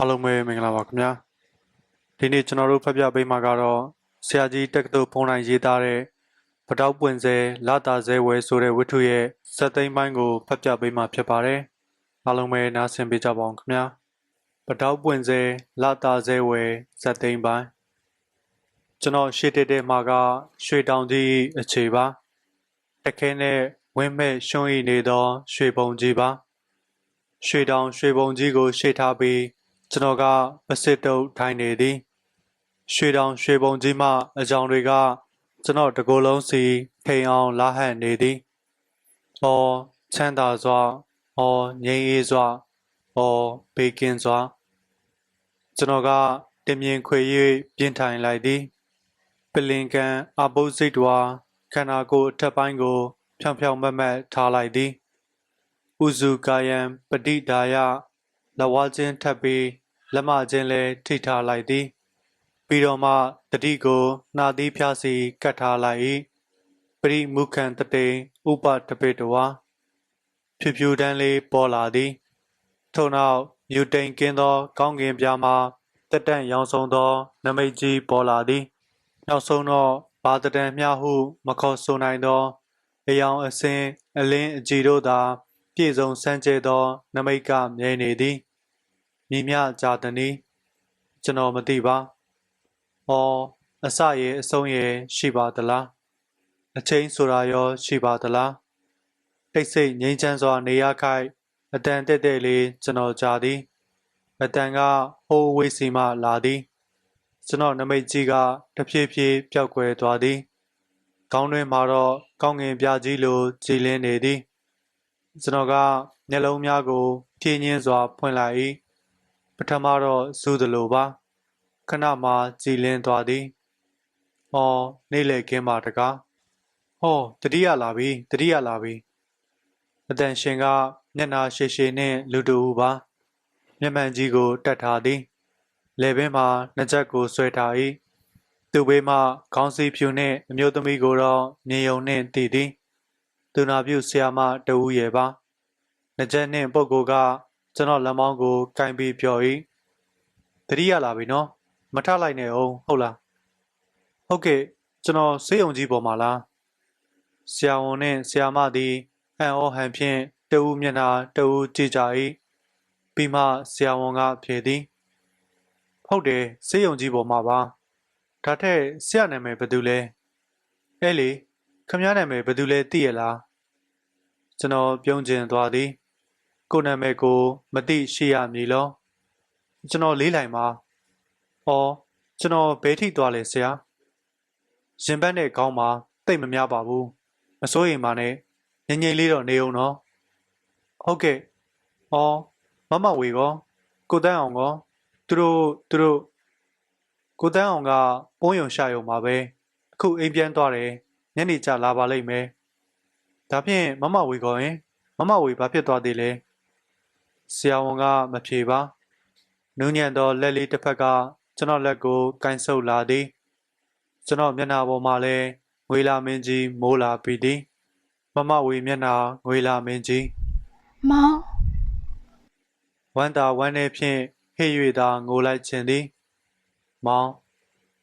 အားလုံးပဲမင်္ဂလာပါခင်ဗျာဒီနေ့ကျွန်တော်တို့ဖတ်ပြပေးမှာကတော့ဆရာကြီးတက္ကသိုလ်ဖုန်းတိုင်းရေးသားတဲ့ပတောက်ပွင့်စဲလာတာစဲဝဲဆိုတဲ့ဝတ္ထုရဲ့စက်သိမ်းပိုင်းကိုဖတ်ပြပေးမှာဖြစ်ပါတယ်အားလုံးပဲနားဆင်ပေးကြပါအောင်ခင်ဗျာပတောက်ပွင့်စဲလာတာစဲဝဲစက်သိမ်းပိုင်းကျွန်တော်ရှေ့တက်တဲ့မှာကရွှေတောင်ကြီးအခြေပါတခဲနဲ့ဝင်းမဲ့ရှွန့်ဤနေသော ရွှေပုံကြီးပါရွှေတောင်ရွှေဘုံကြီးကိုရှေ့ထားပြီး ကျွန်တော်ကပစစ်တုပ်ထိုင်နေသည်ရွှေတောင်ရွှေဘုံကြီးမှအကြောင်တွေက ကျွန်တော်တကိုယ်လုံးစီထိန်အောင်လာဟန်နေသည်။အော်ချမ်းသာစွာအော်ငြိမ်းအေးစွာအော်ဘေကင်းစွာကျွန်တော်ကတင်မြင်ခွေ၍ပြင်းထိုင်လိုက်သည်ပလင်ကန်အပုတ်စိတ်တွာခန္ဓာကိုယ်အထက်ပိုင်းကို ဖြောင်ဖြောင်မတ်မတ်ထားလိုက်သည်ဥစုကာယံပဋိဒါယ လဝချင်းထပ်ပြီးလက်မချင်းလည်းထိထားလိုက်သည် ပြီးတော့မှတတိကိုနှာသီးဖြားစီကတ်ထားလိုက်၏ပရိမုခံတတိဥပတပိတဝါဖြူဖြူတန်းလေးပေါ်လာသည် ထို့နောက်ယူတိန်ကင်းသော ကောင်းကင်ပြားမှတက်တန့်ရောင်ဆုံးသော နမိတ်ကြီးပေါ်လာသည် နောက်ဆုံးတော့ဘာတတန်မျှဟု မခေါ်ဆိုနိုင်သောအယောင်အစင်အလင်းအကြည်တို့သာ ပြည့်စုံစမ်းကြဲသော နမိတ်ကမြဲနေသည် မြမြကြာတနီကျွန်တော်မသိပါ။အော်အစရဲ့အဆုံးရဲ့ရှိပါသလား။အချင်းဆိုတာရောရှိပါသလား။တိတ်ဆိတ်ငြိမ်းချမ်းစွာနေရခိုက်အတန်တက်တက်လေးကျွန်တော်ကြားသည်။အတန်ကဟိုးဝေးစီမှလာသည်။ကျွန်တော်နမိတ်ကြီးကတဖြည်းဖြည်းပျောက်ကွယ်သွားသည်။ကောင်းတွင်မှာတော့ကောင်းငင်ပြကြီးလိုကြည်လင်းနေသည်။ကျွန်တော်ကမျက်လုံးများကိုဖြင်းညင်းစွာဖွင့်လိုက်၏ ပထမတော့စူးသလိုပါခဏမှကြည်လင်းသွားသည်။အော်နေလေကင်းပါတကား။ဟောတတိယလာပြီတတိယလာပြီ။အတန်ရှင်ကမျက်နာရှည်ရှည်နှင့်လူတူပါ။မျက်မှန်ကြီးကိုတတ်ထားသည်။လေပင်မှာနှစ်ချက်ကိုဆွဲထား၏။သူ့ဘေးမှခေါင်းစည်းဖြူနှင့်အမျိုးသမီးကိုတော့မြင်ယုံနှင့်တည်သည်။သူနာပြုဆရာမတဦးရဲ့ပါ။ငကြက်နှင့်ပုပ်ကိုက ကျွန်တော်လက်မောင်းကိုကင်ပြီးပြော၏တတိယလာပြီနော်မထလိုက်နဲ့အောင်ဟုတ်လားဟုတ်ကဲ့ကျွန်တော်စေးုံကြီးပေါ်မှာလားဆရာဝန်နဲ့ဆရာမသည်အန်အောဟန်ဖြင့်တဦးမျက်နှာတဦးကြည့်ကြ၏ပြီးမှဆရာဝန်ကဖြေသည်ဟုတ်တယ်စေးုံကြီးပေါ်မှာပါဒါထက်ဆရာနာမည်ဘယ်သူလဲအဲလေခမည်းနာမည်ဘယ်သူလဲသိရလားကျွန်တော်ပြုံးကျင်သွားသည် ကိုယ်နာမည်ကို မသိရှိရမည်လောကျွန်တော်လေးလိုက်ပါဩကျွန်တော်ဘဲထိသွားလဲဆရာရင်ဘတ်နဲ့ခေါင်းမှာတိတ်မများပါဘူးမစိုးရင်ပါနဲ့ငငိမ့်လေးတော့နေအောင်နော်ဟုတ်ကဲ့ဩမမဝေကောကိုတန်းအောင်ကောသူတို့သူတို့ကိုတန်းအောင်ကပုံးယုံရှာယုံပါပဲအခုအိမ်ပြန်သွားတယ်ညနေကျလာပါလိမ့်မယ်ဒါဖြင့်မမဝေကောရင်မမဝေဘာဖြစ်သွားသေးလဲ ဆရာဝန်ကမဖြေပါနူးညံ့သောလက်လေးတစ်ဖက်ကကျွန်တော်လက်ကိုကင်ဆုပ်လာသည်ကျွန်တော်မျက်နှာပေါ်မှာလည်းငွေလာမင်းကြီးမိုးလာပြီးသည်မမဝေမျက်နှာငွေလာမင်းကြီးမောင်ဝမ်းသာဝမ်းနည်းဖြင့်ဟေ့၍သာငိုလိုက်ခြင်းသည် မောင်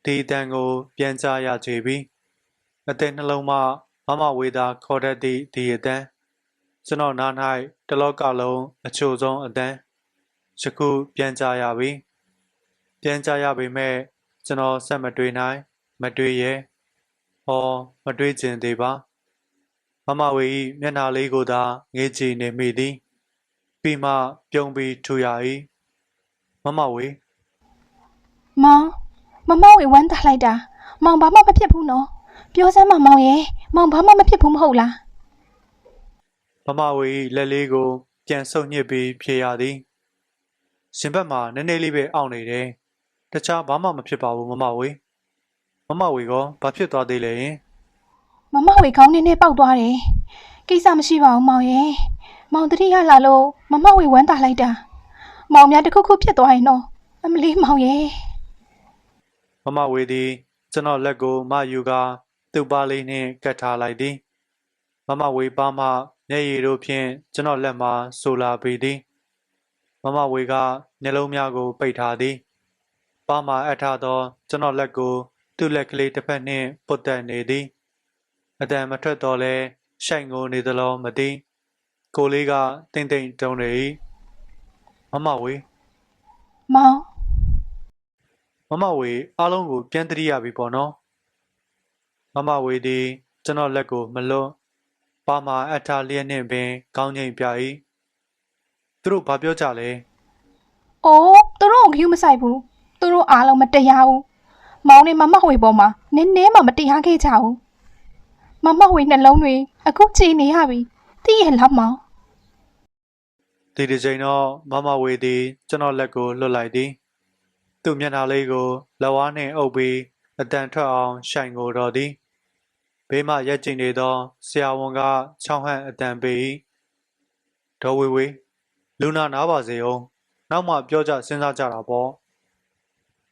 ဒီအတန်ကို ပြန်ကြားရချေပြီအသက်နှလုံးမှမမဝေသာခေါ်တတ်သည့်ဒီအတန် ကျွန်တော်နား၌တလောကလုံးအချို့ဆုံးအတန်ယခုပြန်ကြားရပြီပြန်ကြားရပေမဲ့ကျွန်တော်ဆက်မတွေးနိုင် မတွေးရဲ့ဟောမတွေးခြင်းသေးပါမမဝေ၏မျက်နှာလေးကိုသာငေးကြည့်နေမိသည်ပြီးမှပြုံးပြီးထူရ၏မမဝေမောင်မမောင်ဝေဝမ်းတာလိုက်တာမောင်ဘာမှမဖြစ်ဘူးနော်ပြောစမ်းမမောင်ရဲ့မောင်ဘာမှမဖြစ်ဘူးမဟုတ်လား မမဝေ၏လက်လေးကို ပြန်ဆုပ်ညစ်ပြီးဖြေရသည်ရှင်ဘက်မှာနည်းနည်းလေးပဲအောင့်နေတယ်တခြားဘာမှမဖြစ်ပါဘူးမမဝေမမဝေကဘာဖြစ်သွားသေးလဲယင်မမောင်ဝေခေါင်းနဲ့နဲ့ပေါက်သွားတယ်ကိစ္စမရှိပါဘူးမောင်ရဲ့မောင်တတိယလာလို့မမောင်ဝေဝမ်းတာလိုက်တာမောင်များတစ်ခုခုဖြစ်သွားရင်တော့အမလေးမောင်ရဲ့မမဝေသည်ကျွန်တော်လက်ကိုမယူကာသူ့ပါလေးနှင့်ကတ်ထားလိုက်သည်မမဝေပါမှ မျက်ရည်တို့ဖြင့်ကျွန်တော်လက်မှဆူလာပေသည်မမဝေကမျက်လုံးများကို ပိတ်ထားသည်ပါမာအပ်ထားသော ကျွန်တော်လက်ကို သူ့လက်ကလေးတစ်ဖက်နှင့်ပုတ်တက်နေသည်အတန်မထွက်တော့လဲရှိုင်ကိုနေသလိုမသိကိုလေးကတိမ်တိမ်တုံနေ၏မမဝေမောင်မမဝေအားလုံးကိုပြန်တရိရပြီပေါ့နော်မမဝေသည်ကျွန်တော်လက်ကိုမလွတ် ပါမာအပ်ထားလျက်နှင့်ပင် ကောင်းငိမ့်ပြ၏သူတို့ဘာပြောကြလဲအိုးသူတို့ကိုဂယူမဆိုင်ဘူးသူတို့အားလုံးမတရားဘူးမောင်နဲ့မမဝေပေါ်မှာနည်းနည်းမှမတရားခဲ့ကြဘူးမမဝေနှလုံးတွေအခုကြည်နေရပြီသိရဲ့လားမောင်ဒီဒီချိန်တော့မမဝေသည် ကျွန်တော်လက်ကိုလွတ်လိုက်သည်သူ့မျက်နှာလေးကိုလက်ဝါးနှင့်အုပ်ပြီးအတန်ထွက်အောင်ရှိုင်ကိုတော့သည် ဘေးမှရက်ကျင်နေသောဆရာဝန်ကချောင်းဟန့်အတန်ပေး၏ဒေါ်ဝေဝေလူနာနားပါစေအောင်နောက်မှပြောကြစဉ်းစားကြတာပေါ့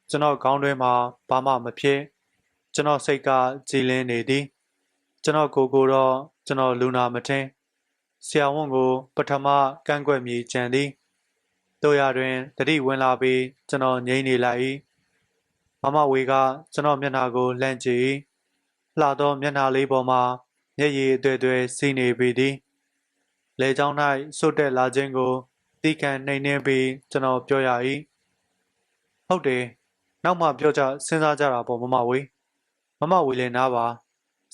ကျွန်တော်ခေါင်းတွင်းမှာဘာမှမဖြစ်ကျွန်တော်စိတ်ကကြည်လင်းနေသည်ကျွန်တော်ကိုယ်ကိုယ်တော့ကျွန်တော်လူနာမထင်ဆရာဝန်ကို ပထမကန့်ကွက်မြေကြံသည်တို့ရတွင်တတိဝင်လာပြီးကျွန်တော်ငြိမ့်နေလိုက်၏မမဝေကကျွန်တော်မျက်နှာကိုလှမ်းကြည့်၏ လှသောမျက်နှာလေးပေါ်မှာမျက်ရည်အသွဲ့သွဲစီးနေပေသည်လေကြောင်း၌စွတ်တက်လာခြင်းကိုသိခံနှိမ်နှင်းပြီးကျွန်တော်ပြောရ၏ဟုတ်တယ်နောက်မှပြောကြစဉ်းစားကြတာပေါ့မမဝေမမဝေလည်းနားပါ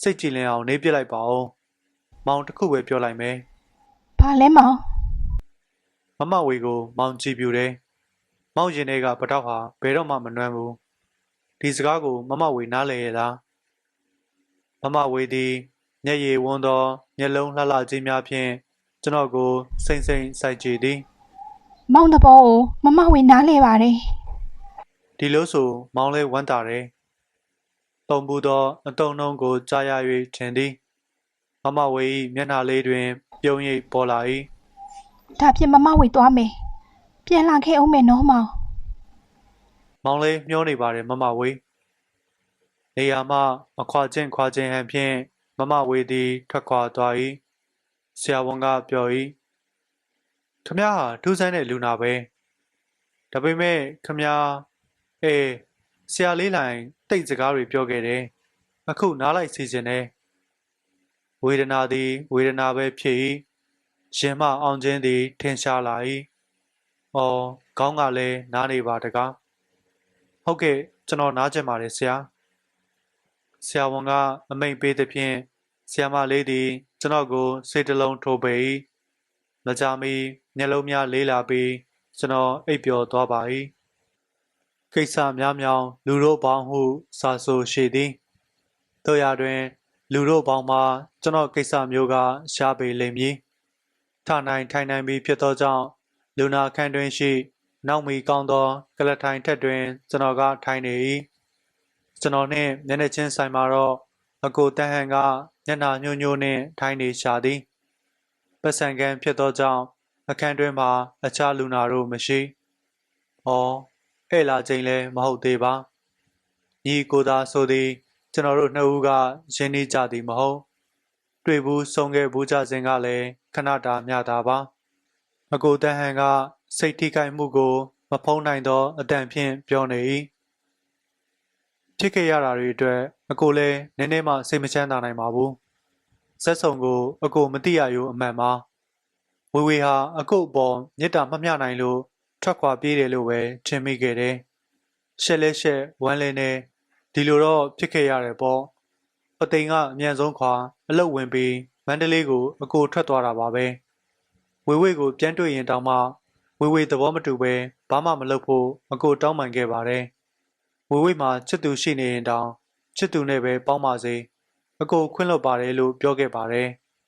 စိတ်ကြည်လင်အောင်နေပြစ်လိုက်ပါဦးမောင်တစ်ခုပဲပြောလိုက်မယ်ဘာလဲမောင်မမဝေကို မောင်ကြည့်ပြူတယ်။မောင်ရင်တွေကပတောက်ဟာဘယ်တော့မှမနှွမ်းဘူး။ဒီစကားကိုမမဝေနားလည်ရလား။ မမဝေသည်မျက်ရည်ဝန်းသောမျက်လုံးလှလှခြင်းများဖြင့်ကျွန်တော်ကိုစိမ့်စိမ့်စိုက်ကြည့်သည်မောင်တဘောကိုမမဝေနားလဲပါတယ်။ဒီလိုဆိုမောင်လေးဝမ်းတာတယ်။တုံပူသောအတုံနှုံကိုကြားရ၍ထင်သည်။မမဝေ၏မျက်နှာလေးတွင် ပြုံးရိပ်ပေါ်လာ၏ဒါဖြင့်မမဝေသွားမယ်ပြန်လာခဲ့အောင်မယ်နော်မောင်မောင်လေးမျောနေပါတယ်မမဝေ နေရာမှမခွာခြင်းခွာခြင်းဟန်ဖြင့်မမဝေသည်ထွက်ခွာသွား၏ဆရာဝန်ကပြော၏ခမဟာထူးဆန်းတဲ့လူနာပဲဒါပေမဲ့ခမအေးဆရာလေးလိုင်တိတ်စကားတွေပြောခဲ့တယ်အခုနားလိုက်စီစဉ်တယ်ဝေဒနာသည်ဝေဒနာပဲဖြစ်၏ရင်မအောင်ခြင်းသည်ထင်ရှားလာ၏အော်ခေါင်းကလည်းနားနေပါတကားဟုတ်ကဲ့ကျွန်တော်နားကျင်ပါတယ်ဆရာ ဆရာဝန်ကအမိန့်ပေးသဖြင့်ဆရာမလေးသည်ကျွန်တော်ကိုစိတ်တလုံးထိုးပေ၏မကြမီမျက်လုံးများလေးလာပြီးကျွန်တော်အိပ်ပျော်သွားပါ၏ကိစ္စများမြောင် လူတို့ပေါင်းဟုစာဆိုရှိသည်တို့ရတွင် လူတို့ပေါင်းမှာကျွန်တော်ကိစ္စမျိုးကရှားပေလိမ့်မည်ထနိုင်ထိုင်နိုင်ပြီးဖြစ်သောကြောင့်လူနာခန့်တွင်ရှိ နောက်မီကောင်းသောကလထိုင်ထက်တွင်ကျွန်တော်ကထိုင်နေ၏ ကျွန်တော်နှင့်မျက်နှာချင်းဆိုင်မှာတော့အကိုတန်းဟန်ကမျက်နှာညှို့ညို့နှင့်ထိုင်နေရှာသည်ပတ်စံကန်ဖြစ်သောကြောင့်အခန်းတွင်မှာအခြားလူနာတို့မရှိ။အော်အဲ့လာချိန်လည်းမဟုတ်သေးပါ။ညီကိုသာဆိုသည် ကျွန်တော်တို့နှစ်ဦးကရင်းနှီးကြသည်မဟုတ်။တွေ့ဘူးဆုံခဲ့ဘူးကြစဉ်ကလည်းခဏတာမျှတာပါ။အကိုတန်းဟန်ကစိတ်ထိခိုက်မှုကို မဖုံးနိုင်သောအတန်ဖြင့်ပြောနေ၏ ဖြစ်ခဲ့ရတာတွေအတွက်အကိုလည်းနည်းနည်းမှစိတ်မချမ်းသာနိုင်ပါဘူးဆက်ဆုံကို အကိုမတိရရိုးအမှန်ပါဝေဝေဟာအကိုအပေါ်မေတ္တာမမျှနိုင်လို့ထွက်ခွာပြေးတယ်လို့ပဲထင်မိခဲ့တယ်ရှက်လဲရှက်ဝမ်းလဲနေဒီလိုတော့ဖြစ်ခဲ့ရတယ်ပေါ့ပသိမ်ကအမြန်ဆုံးခွာအလုတ်ဝင်ပြီးမန္တလေးကိုအကိုထွက်သွားတာပါပဲဝေဝေကိုပြန်တွေ့ရင်တောင်မှဝေဝေသဘောမတူပဲဘာမှမလုပ်ဖို့အကိုတောင်းပန်ခဲ့ပါတယ်။ ဝေဝေမှာချစ်သူရှိနေရင်တောင်ချစ်သူနဲ့ပဲပေါင်းပါစေ။အကိုခွင့်လွှတ်ပါတယ်လို့ပြောခဲ့ပါတယ်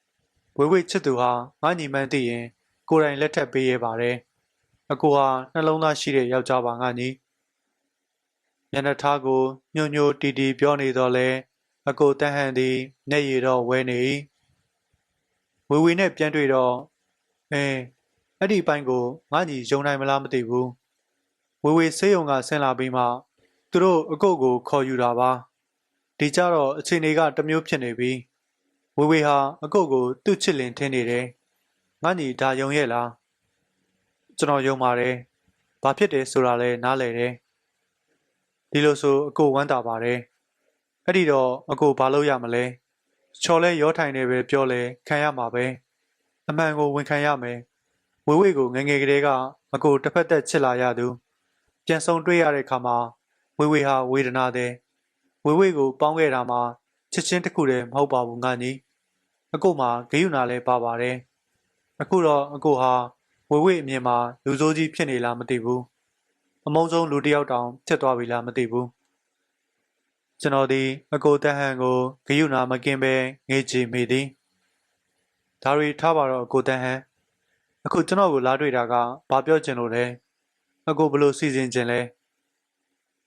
။ဝေဝေချစ်သူဟာငါညီမန်းသိရင် ကိုယ်တိုင်လက်ထပ်ပေးရပါတယ်။အကိုဟာနှလုံးသားရှိတဲ့ယောက်ျားပါငါညီ။ညနေသားကိုညို့ညို့တီတီပြောနေတော့လဲအကိုတန်းဟန်သည်မျက်ရည်တော့ဝဲနေ၏။ဝေဝေနဲ့ပြန်တွေ့တော့အင်းအဲ့ဒီဘိုင်းကိုငါညီယုံနိုင်မလားမသိဘူးဝေဝေဆေးရုံကဆင်းလာပြီးမှ သူတို့အကုတ်ကို ခေါ်ယူတာပါဒီကြတော့အချိန်တွေကတစ်မျိုးဖြစ်နေပြီဝေဝေဟာအကုတ်ကို သူ့ချစ်လင်ထင်းနေတယ်ငါညီဒါယုံရဲ့လားကျွန်တော်ယုံပါတယ်။ဘာဖြစ်တယ်ဆိုတာလဲနားလည်တယ်။ဒီလိုဆိုအကိုဝမ်းသာပါတယ်။အဲ့ဒီတော့အကိုဘာလုပ်ရမလဲ။ချော်လဲရောထိုင်နေပဲပြောလဲခံရမှာပဲ။အမှန်ကိုဝန်ခံရမယ်။ဝေဝေကိုငယ်ငယ်ကလေးကအကိုတစ်ဖက်သက်ချစ်လာရသူ။ပြန်ဆုံတွေ့ရတဲ့အခါမှာ ဝေဝေဟာဝေဒနာတဲ့ဝေဝေကိုပေါင်းခဲ့တာမှာချစ်ချင်းတစ်ခုတည်းမဟုတ်ပါဘူးငါညီ။အကိုမှာဂယုဏလည်းပါပါတယ်။အခုတော့အကိုဟာဝေဝေအမြင်မှာလူဆိုးကြီးဖြစ်နေလားမသိဘူး။အမုန်းဆုံးလူတစ်ယောက်တောင်ဖြစ်သွားပြီလားမသိဘူး။ကျွန်တော်ဒီအကိုတဟန်ကိုဂယုဏမကင်းပဲငေးကြည့်မိသည်။ဒါရီထားပါတော့အကိုတဟန်အခုကျွန်တော်ကိုလာတွေ့တာကဘာပြောချင်လို့လဲ။အကိုဘလို့စီစဉ်ချင်လဲ။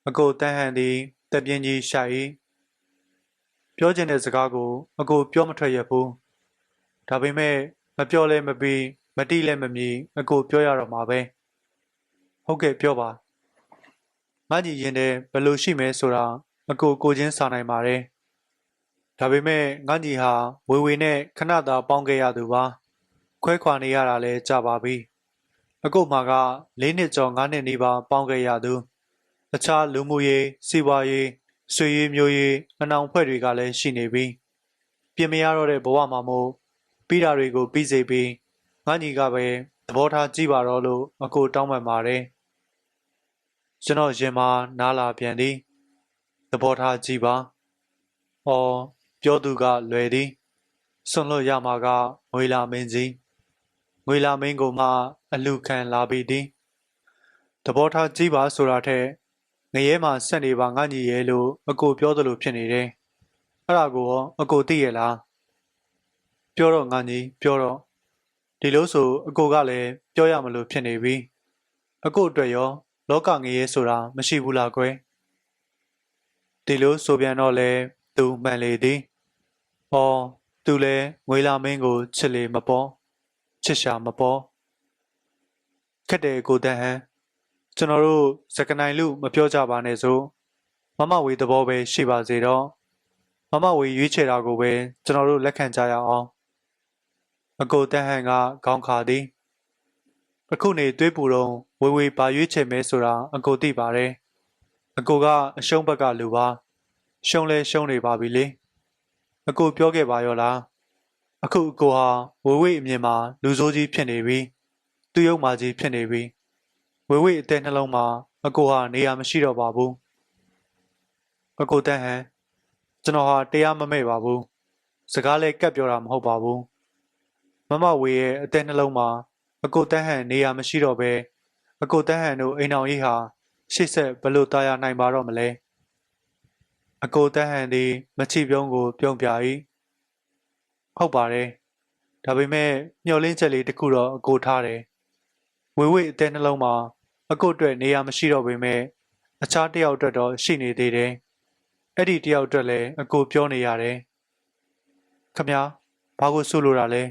အကိုတဟန်သည်တပြင်းကြီးရှာ၏ပြောချင်တဲ့စကားကို အကိုပြောမထွက်ရဘူး။ဒါပေမဲ့မပြောလဲမပြီးမတိလဲမမီအကိုပြောရတော့မှာပဲဟုတ်ကဲ့ပြောပါငါကြီးရင်တဲ့ဘယ်လိုရှိမဲဆိုတာအကိုကိုချင်းစာနိုင်ပါတယ်ဒါပေမဲ့ငါကြီးဟာဝေဝေနဲ့ခဏသာပေါင်းခဲ့ရသူပါခွဲခွာနေရတာလဲကြာပါပြီအကိုမှာက၄နှစ်ကျော်၅နှစ်နီးပါးပေါင်းခဲ့ရသူ အခြားလူမှုရေးစီးပွားရေးဆွေရေးမျိုးရေးအနောင်ဖွဲ့တွေကလည်းရှိနေပြီပြင်မရတော့တဲ့ဘဝမှာမို့ပြီးတာတွေကိုပြီးစေပြီးငါညီကပဲသဘောထားကြည့်ပါတော့လို့အကိုတောင်းပန်ပါတယ်ကျွန်တော်ရင်မှာနားလာပြန်သည်သဘောထားကြည့်ပါ။အော်ပြောသူကလွယ်သည်ဆွန့်လွတ်ရမှာကငွေလာမင်းကြီးငွေလာမင်းကိုမှ အလူခံလာပြီသည်သဘောထားကြည့်ပါဆိုတာထက် ငရဲမှာဆက်နေပါငါညီရဲ့လို့အကိုပြောသလိုဖြစ်နေတယ်။အဲ့ဒါကိုရောအကိုသိရဲ့လား။ပြောတော့ငါညီပြောတော့ဒီလို့ဆိုအကိုကလည်းပြောရမလို့ဖြစ်နေပြီအကိုအတွက်ရော လောကငရေဆိုတာမရှိဘူးလားကွယ်ဒီလို့ဆိုပြန်တော့လေသူမှန်လေသည်ဟောသူလည်းငွေလာမင်းကိုချစ်လေမပေါ်ချစ်ရှာမပေါ်ခက်တယ်ကိုတန်ဟန် ကျွန်တော်တို့စကနိုင်လူမပြောကြပါနဲ့ဆိုမမဝေသဘောပဲရှိပါစေတော့မမဝေရွေးချယ်တာကိုပဲကျွန်တော်တို့လက်ခံကြရအောင်အကိုတန်းဟန်ကခေါင်းခါသည်အခုနေတွေးပူတော့ဝေဝေပါရွေးချယ်မဲဆိုတာအကိုသိပါတယ်အကိုကအရှုံးဘက်ကလူပါရှုံးလဲရှုံးနေပါပြီလေအကိုပြောခဲ့ပါရောလားအခုအကိုဟာဝေဝေအမြင်မှာလူဆိုးကြီးဖြစ်နေပြီသူ့ရုပ်မာကြီးဖြစ်နေပြီ ဝေဝေအတဲ့နှလုံးမှာအကိုဟာနေရာမရှိတော့ပါဘူးအကိုတန်းဟန်ကျွန်တော်ဟာတရားမမဲ့ပါဘူးစကားလဲကပ်ပြောတာမဟုတ်ပါဘူးမမဝေရဲ့အသက်နှလုံးမှာအကိုတန်းဟန်နေရာမရှိတော့ဘဲအကိုတန်းဟန်တို့အိမ်အောင်ကြီးဟာရှေ့ဆက်ဘလို့တာယာနိုင်ပါတော့မလဲအကိုတန်းဟန်ဒီမချီပြုံးကို ပြုံးပြ၏ဟုတ်ပါတယ်ဒါပေမဲ့မျောလင်းချက်လေးတစ်ခုတော့အကိုထားတယ်ဝေဝေအသက်နှလုံးမှာ အကိုအတွက်နေရာမရှိတော့ပေမဲ့အခြားတယောက်အတွက်တော့ရှိနေသေးတယ်အဲ့ဒီတယောက်အတွက်လည်းအကိုပြောနေရတယ်ခမညာဘာကိုဆိုလိုတာလဲ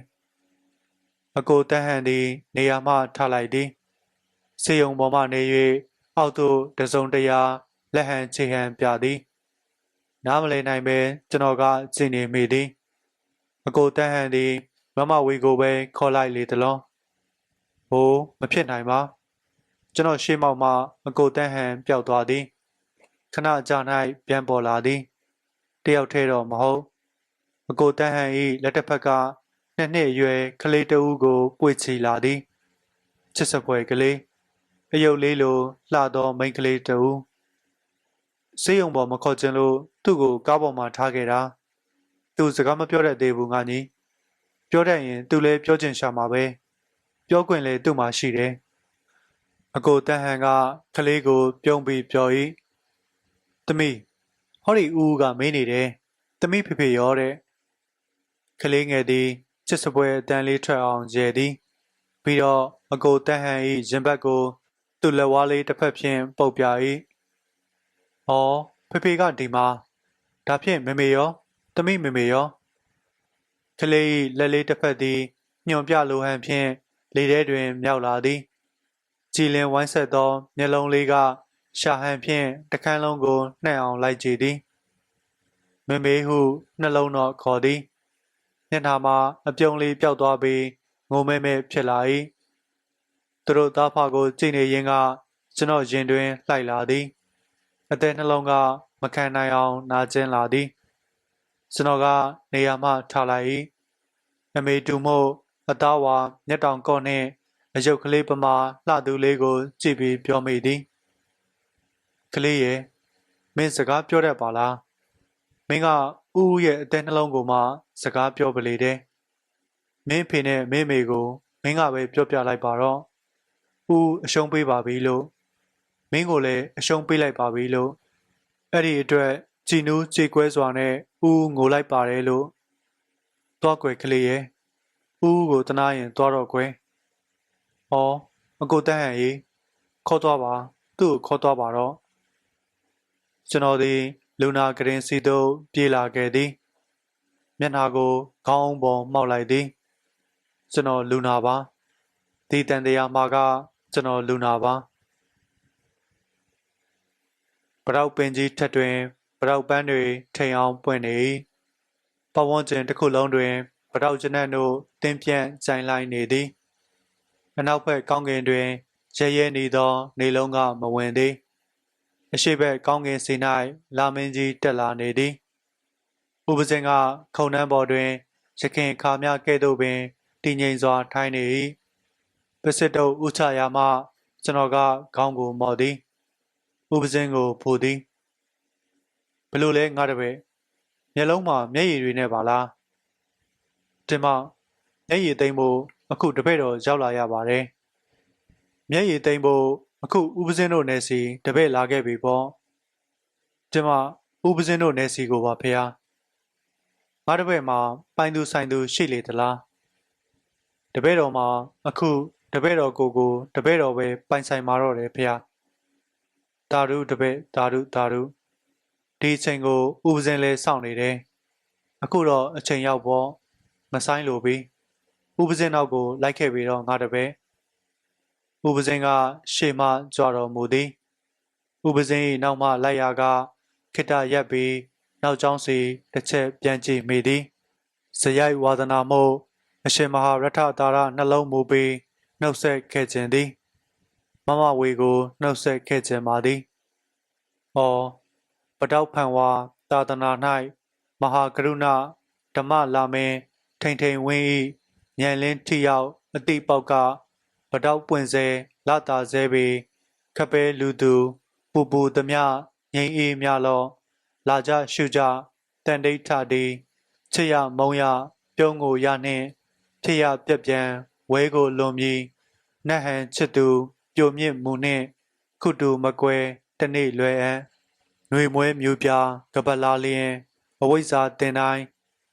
အကိုတန်းဟန်သည်နေရာမှထားလိုက်သည်စေယုံပေါ်မှနေ၍အောက်သို့တစုံတရာလက်ဟန်ချေဟန်ပြသည်နားမလည်နိုင်ပဲကျွန်တော်ကကြင်နေမိသည်အကိုတန်းဟန်သည်မမဝေကိုပဲခေါ်လိုက်လေတလုံးဟိုးမဖြစ်နိုင်ပါ ကျွန်တော်ရှေ့မောက်မှအကိုတန်းဟန်ပျောက်သွားသည်ခဏကြာ၌ပြန်ပေါ်လာသည်တယောက်ထဲတော့မဟုတ်အကိုတန်းဟန်၏လက်တစ်ဖက်ကနှစ်နှစ်အရွယ်ကလေးတဦးကိုပွေချီလာသည်ချစ်စပွဲကလေးအယုတ်လေးလိုလှသောမိန်းကလေးတဦးစေးရုံပေါ်မခေါ်ခြင်းလို့သူ့ကိုကားပေါ်မှာထားခဲ့တာသူစကားမပြောတတ်သေးဘူးငါညီပြောတတ်ရင်သူလည်းပြောချင်ရှာမှာပဲပြောခွင့်လည်းသူ့မှာရှိတယ် အကိုတန်ဟန်ကကလေးကို ပြုံးပြီးပြော၏တမီဟောဒီဦးကမင်းနေတယ်တမီဖေဖေရောတဲ့ကလေးငယ်သည်ချစ်စပွဲအတန်းလေးထွက်အောင်ရဲသည်ပြီးတော့အကိုတန်ဟန်၏ရင်ဘတ်ကို သူ့လက်ဝါးလေးတစ်ဖက်ဖြင့်ပုတ်ပြ၏။အော်ဖေဖေကဒီမှာဒါဖြင့်မေမေရောတမိမေမေရောကလေး၏လက်လေးတစ်ဖက်သည်ညွန်ပြလိုဟန်ဖြင့်လေထဲတွင်မြောက်လာသည် ကြည်လင်ဝိုင်းဆက်သောမျက်လုံးလေးကရှာဟန်ဖြင့်တခန်းလုံးကိုနှံ့အောင်လိုက်ကြည့်သည်မေမေဟုနှလုံးတော့ခေါ်သည်မျက်နှာမှာအပြုံးလေးပျောက်သွားပြီးငိုမဲမဲဖြစ်လာ၏သူတို့သားဖကိုကြည်နေရင်းကကျွန်တော်ရင်တွင်လှိုက်လာသည်အသက်နှလုံးကမခံနိုင်အောင်နာကျင်လာသည်ကျွန်တော်ကနေရာမှထားလိုက်၏အမေတူမို့အသားဝါမျက်တောင်ကော့နှင့် အယုတ်ကလေးပမာလှသူလေးကို ကြည့်ပြီးပြောမိသည်ကလေးရဲ့မင်းစကားပြောတတ်ပါလားမင်းကဥဥရဲ့အသက်နှလုံးကိုမှ စကားပြောပလေတဲ့မင်းဖေနဲ့မင်းမေကိုမင်းကပဲပြောပြလိုက်ပါတော့ဥအရှုံးပေးပါပြီလို့မင်းကိုလည်းအရှုံးပေးလိုက်ပါပြီလို့အဲ့ဒီအတွက်ကြည်နူးကြေကွဲစွာနဲ့ဥငိုလိုက်ပါတယ်လို့သွားကွယ်ကလေးရဲ့ဥဥကိုတနာရင်သွားတော့ကွယ် ဟောအကိုတန်းဟန်ကြီးခေါ်သွားပါသူ့ကိုခေါ်သွားပါတော့ကျွန်တော်ဒီလူနာကရင်စီသို့ပြေးလာခဲ့သည်မျက်နှာကိုခေါင်းပေါ်မှောက်လိုက်သည်ကျွန်တော်လူနာပါဒီတန်တရားမှာကကျွန်တော်လူနာပါပရောက်ပင်ကြီးထက်တွင်ပရောက်ပန်းတွေထိန်အောင်ပွင့်နေ၏ပဝန်းကျင်တစ်ခုလုံးတွင်ပရောက်ကျနက်တို့တင်းပြန့်ကြိုင်လိုက်နေသည် အနောက်ဘက်ကောင်းကင်တွင်ရဲရဲနေသော နေလုံးကမဝင်သည်အရှိဘက်ကောင်းကင်စီ၌လာမင်းကြီးတက်လာနေသည်ဥပဇင်ကခုံနှန်းပေါ်တွင်ရခင်ခါမြကဲ့သို့ပင်တည်ငြိမ်စွာ ထိုင်နေ၏ပစစ်တုပ်ဥချရာမှကျွန်တော်ကခေါင်းကိုမော်သည်ဥပဇင်ကိုဖိုသည်ဘလို့လဲငါတပည့်မျက်လုံးမှာမျက်ရည်တွေနဲ့ပါလားတင်မမျက်ရည်သိမ့်ဖို့ အခုတပည့်တော်ရောက်လာရပါတယ်မျက်ရည်သိမ့်ဖို့အခုဥပဇင်းတို့နယ်စီတပည့်လာခဲ့ပြီပေါ့တင်မဥပဇင်းတို့နယ်စီကိုပါဖေဟာငါတပည့်မှာပိုင်သူဆိုင်သူရှိလေသလားတပည့်တော်မှာအခုတပည့်တော်ကိုကိုတပည့်တော်ပဲပိုင်ဆိုင်มาတော့တယ်ဖေဟာတာရုတပည့်တာရုတာရုဒီအချိန်ကိုဥပဇင်းလဲစောင့်နေတယ်အခုတော့အချိန်ရောက်ပေါ့မဆိုင်လို့ပြီ ဥပဇင်းနောက်ကိုလိုက်ခဲ့ပြီးတော့ငါတပည့်ဥပဇင်းကရှေ့မှကြွတော်မူသည်ဥပဇင်း၏နောက်မှလိုက်ရာကခိတ္တရက်ပြီးနောက်ကျောင်းစီတစ်ချက်ပြန်ကြည့်မိသည်ဇယိုက်ဝါဒနာမို့အရှင်မဟာရထတာရနှလုံးမူပြီးနှုတ်ဆက်ခဲ့ခြင်းသည်မမဝေကိုနှုတ်ဆက်ခဲ့ခြင်းပါသည်။အော်ပတောက်ဖန်ဝါသာသနာ၌မဟာကရုဏာဓမ္မလာမင်းထိန်ထိန်ဝင်း ဤဉာဏ်လင်းထိရောက်အတိပေါက်ကပတောက်ပွင့်စေလာတာစဲပေခပဲလူသူပူပူသမျှငိမ့်အေးများလောလာကြရှုကြတန်တိဋ္ဌတိချစ်ရမုံရပြုံးကိုရနှင့်ဖြစ်ရပြက်ပြန်ဝဲကိုလွန်ပြီးနတ်ဟန်ချစ်သူပြိုမြင့်မှုနှင့် ခုတူမကွဲတနေ့လွယ်အံ့ຫນွေမွဲမျိုးပြားကပလာလျင်အဝိဇ္ဇာတင်တိုင်း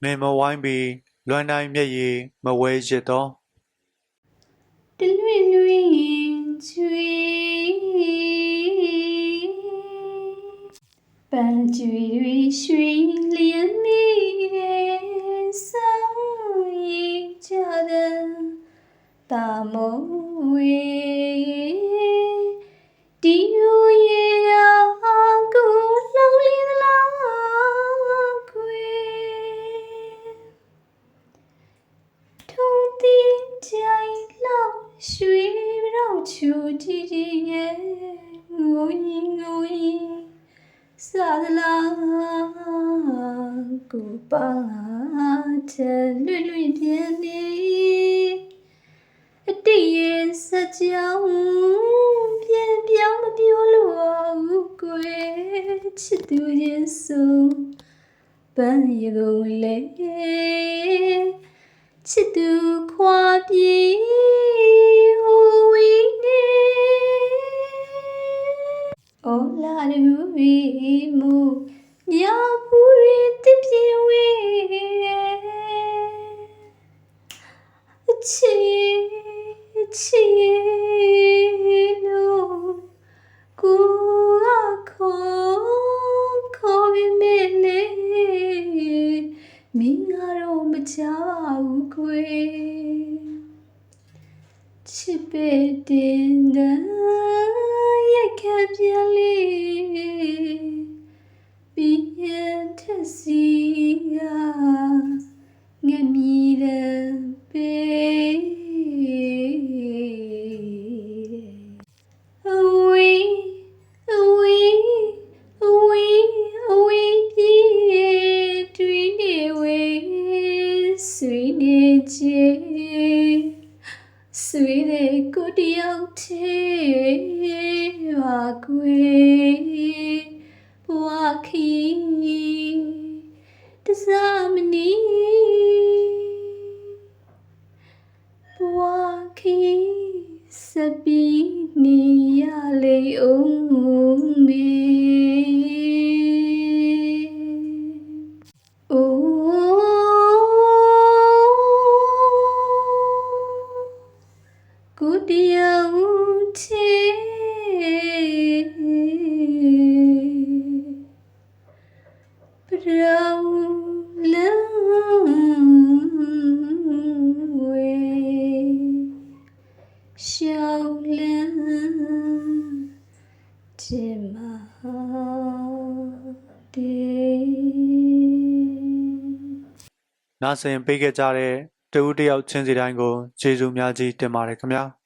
မင်မဝိုင်းပြီး လွမ်းတိုင်းမျက်ရည်မဝဲရစ်သောတလွင်လွင်ချွေပန်းကြွေတွေရွှင်လျက်မိတဲ့ဆောင်ရကြတဲ့တာမိုးဝေဒီရူရဲ့ကိုလုံးလေးသလားကွယ် ထုံးတီးကြိုင်လောက်ရွှေပြောက် ချူတီတီရဲ့ငိုရင်ငိုရင်စာသလားကိုပါတဲ့လွတ်လွတ်ပြန်နေအတိရဲ့စကြောင်းပြန်ပြောင်းမပြောလို့ဘူးကွယ်ချစ်သူရဲ့ဆိုပန်းရကုန်လေချစ်သူခွာပြေ အော်လာလူဝီမူညာပူရီတပြေဝေအချီအချီလို့ကိုခေါ်ခေါ်ပြီးမေလေမင်းကတော့မကြောက်ဘူးခွေချစ်ပေတင်တဲ့ ရက်ခက်ပြလေးပြီးရင်ထက်စီကငမီတဲ့ပေ ဆင်ပေးခဲ့ကြတဲ့တဦးတစ်ယောက်ချင်းစီတိုင်းကိုကျေးဇူးများကြီးတင်ပါတယ်ခင်ဗျာ။